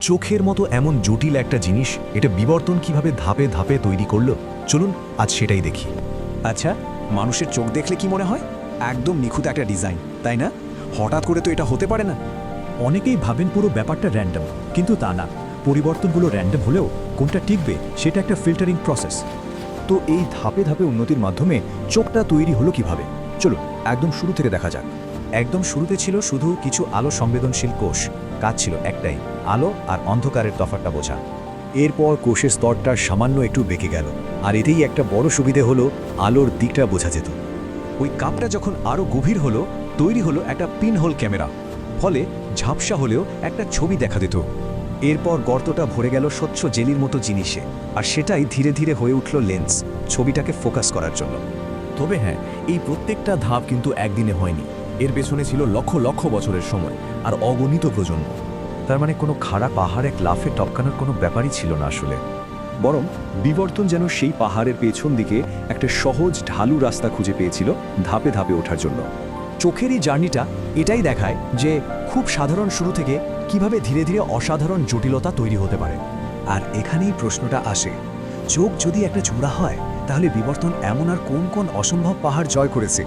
চোখের মতো এমন জটিল একটা জিনিস এটা বিবর্তন কীভাবে ধাপে ধাপে তৈরি করল? চলুন আজ সেটাই দেখি। আচ্ছা মানুষের চোখ দেখলে কি মনে হয়? একদম নিখুঁত একটা ডিজাইন তাই না? হঠাৎ করে তো এটা হতে পারে না। অনেকেই ভাবেন পুরো ব্যাপারটা র্যান্ডম কিন্তু তা না। পরিবর্তনগুলো র্যান্ডম হলেও কোনটা টিকবে সেটা একটা ফিল্টারিং প্রসেস তো এই ধাপে ধাপে উন্নতির মাধ্যমে চোখটা তৈরি হলো কীভাবে? চলুন একদম শুরু থেকে দেখা যাক। একদম শুরুতে ছিল শুধু কিছু আলো সংবেদনশীল কোষ কাজ ছিল একটাই। আলো আর অন্ধকারের তফাৎটা বোঝা। এরপর কোষের স্তরটা সামান্য একটু বেঁকে গেল, আর এতেই একটা বড় সুবিধে হলো আলোর দিকটা বোঝা যেত। ওই কাপটা যখন আরও গভীর হলো, তৈরি হলো একটা পিনহোল ক্যামেরা। ফলে ঝাপসা হলেও একটা ছবি দেখা দিত। এরপর গর্তটা ভরে গেল স্বচ্ছ জেলির মতো জিনিসে, আর সেটাই ধীরে ধীরে হয়ে উঠল লেন্স, ছবিটাকে ফোকাস করার জন্য। তবে হ্যাঁ এই প্রত্যেকটা ধাপ কিন্তু একদিনে হয়নি। এর পেছনে ছিল লক্ষ লক্ষ বছরের সময়, আর অগণিত প্রজন্ম। তার মানে কোনো খাড়া পাহাড়ে লাফে টপকানোর কোনো ব্যাপারই ছিল না আসলে। বরং বিবর্তন যেন সেই পাহাড়ের পেছন দিকে একটা সহজ ঢালু রাস্তা খুঁজে পেয়েছিল ধাপে ধাপে ওঠার জন্য। চোখের এই জার্নিটা এটাই দেখায় যে খুব সাধারণ শুরু থেকে কীভাবে ধীরে ধীরে অসাধারণ জটিলতা তৈরি হতে পারে। আর এখানেই প্রশ্নটা আসে, চোখ যদি একটা জোড়া হয়, তাহলে বিবর্তন এমন আর কোন কোন অসম্ভব পাহাড় জয় করেছে?